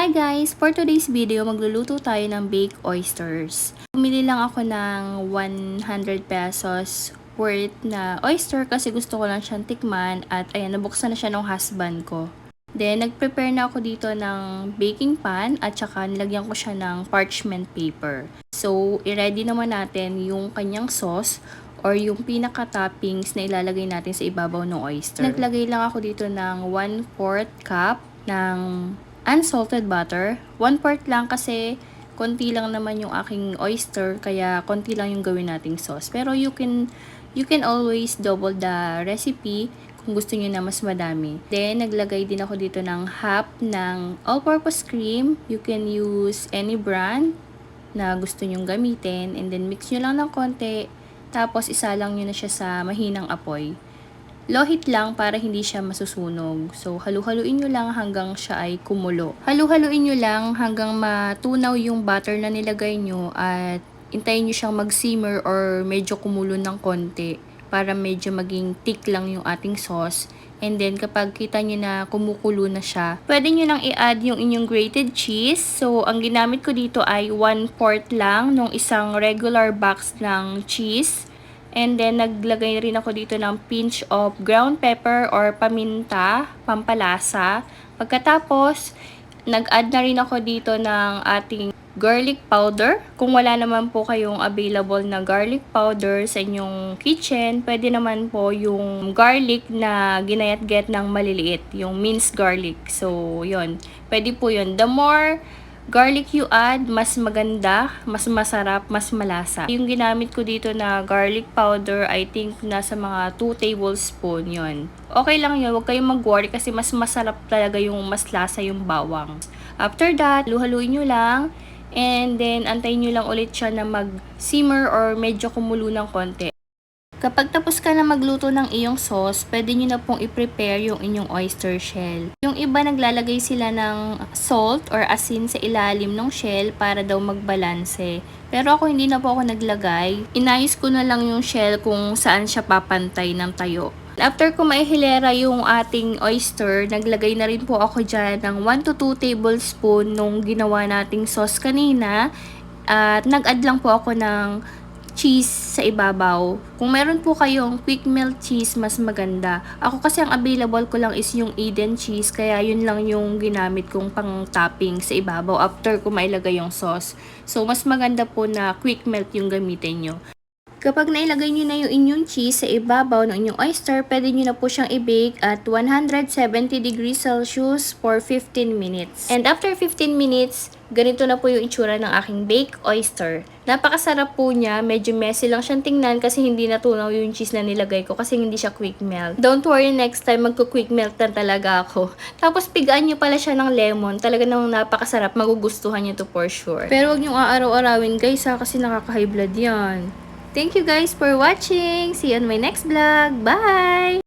Hi guys! For today's video, magluluto tayo ng baked oysters. Bumili lang ako ng 100 pesos worth na oyster kasi gusto ko lang siyang tikman at ayan, nabuksan na siya ng husband ko. Then, nag-prepare na ako dito ng baking pan at saka nilagyan ko siya ng parchment paper. So, i-ready naman natin yung kanyang sauce or yung pinaka-toppings na ilalagay natin sa ibabaw ng oyster. Naglagay lang ako dito ng 1 4 cup ng unsalted butter. 1 part lang kasi konti lang naman yung aking oyster kaya konti lang yung gawin nating sauce. Pero you can you can always double the recipe kung gusto niyo na mas madami. Then naglagay din ako dito ng half ng all-purpose cream. You can use any brand na gusto nyong gamitin and then mix nyo lang ng konti tapos isa lang nyo na siya sa mahinang apoy. Low heat lang para hindi siya masusunog. So, halu-haluin nyo lang hanggang siya ay kumulo. Halu-haluin nyo lang hanggang matunaw yung butter na nilagay nyo at intayin nyo siyang mag-simmer or medyo kumulo ng konti para medyo maging thick lang yung ating sauce. And then, kapag kita nyo na kumukulo na siya, pwede nyo lang i-add yung inyong grated cheese. So, ang ginamit ko dito ay 1 quart lang nung isang regular box ng cheese. And then, naglagay rin ako dito ng pinch of ground pepper or paminta, pampalasa. Pagkatapos, nag-add na rin ako dito ng ating garlic powder. Kung wala naman po kayong available na garlic powder sa inyong kitchen, pwede naman po yung garlic na ginayat-get ng maliliit, yung minced garlic. So, yon Pwede po yun. The more garlic you add, mas maganda, mas masarap, mas malasa. Yung ginamit ko dito na garlic powder, I think nasa mga 2 tablespoon yon. Okay lang yun, huwag kayong mag-worry kasi mas masarap talaga yung mas lasa yung bawang. After that, luhaluin nyo lang. And then, antayin nyo lang ulit siya na mag-simmer or medyo kumulo ng konti. Kapag tapos ka na magluto ng iyong sauce, pwede nyo na pong i-prepare yung inyong oyster shell. Yung iba naglalagay sila ng salt or asin sa ilalim ng shell para daw magbalanse. Pero ako hindi na po ako naglagay. Inayos ko na lang yung shell kung saan siya papantay ng tayo. After ko maihilera yung ating oyster, naglagay na rin po ako dyan ng 1 to 2 tablespoon nung ginawa nating sauce kanina. At nag-add lang po ako ng cheese sa ibabaw. Kung meron po kayong quick melt cheese, mas maganda. Ako kasi ang available ko lang is yung Eden cheese, kaya yun lang yung ginamit kong pang topping sa ibabaw after ko mailagay yung sauce. So, mas maganda po na quick melt yung gamitin nyo. Kapag nailagay nyo na yung inyong cheese sa ibabaw ng inyong oyster, pwede nyo na po siyang i-bake at 170 degrees Celsius for 15 minutes. And after 15 minutes, ganito na po yung itsura ng aking baked oyster. Napakasarap po niya, medyo messy lang siyang tingnan kasi hindi natunaw yung cheese na nilagay ko kasi hindi siya quick melt. Don't worry, next time magko-quick melt na talaga ako. Tapos pigaan nyo pala siya ng lemon, talaga namang napakasarap, magugustuhan nyo to for sure. Pero huwag nyo aaraw-arawin guys ha, kasi nakaka-high blood yan. Thank you guys for watching. See you on my next vlog. Bye!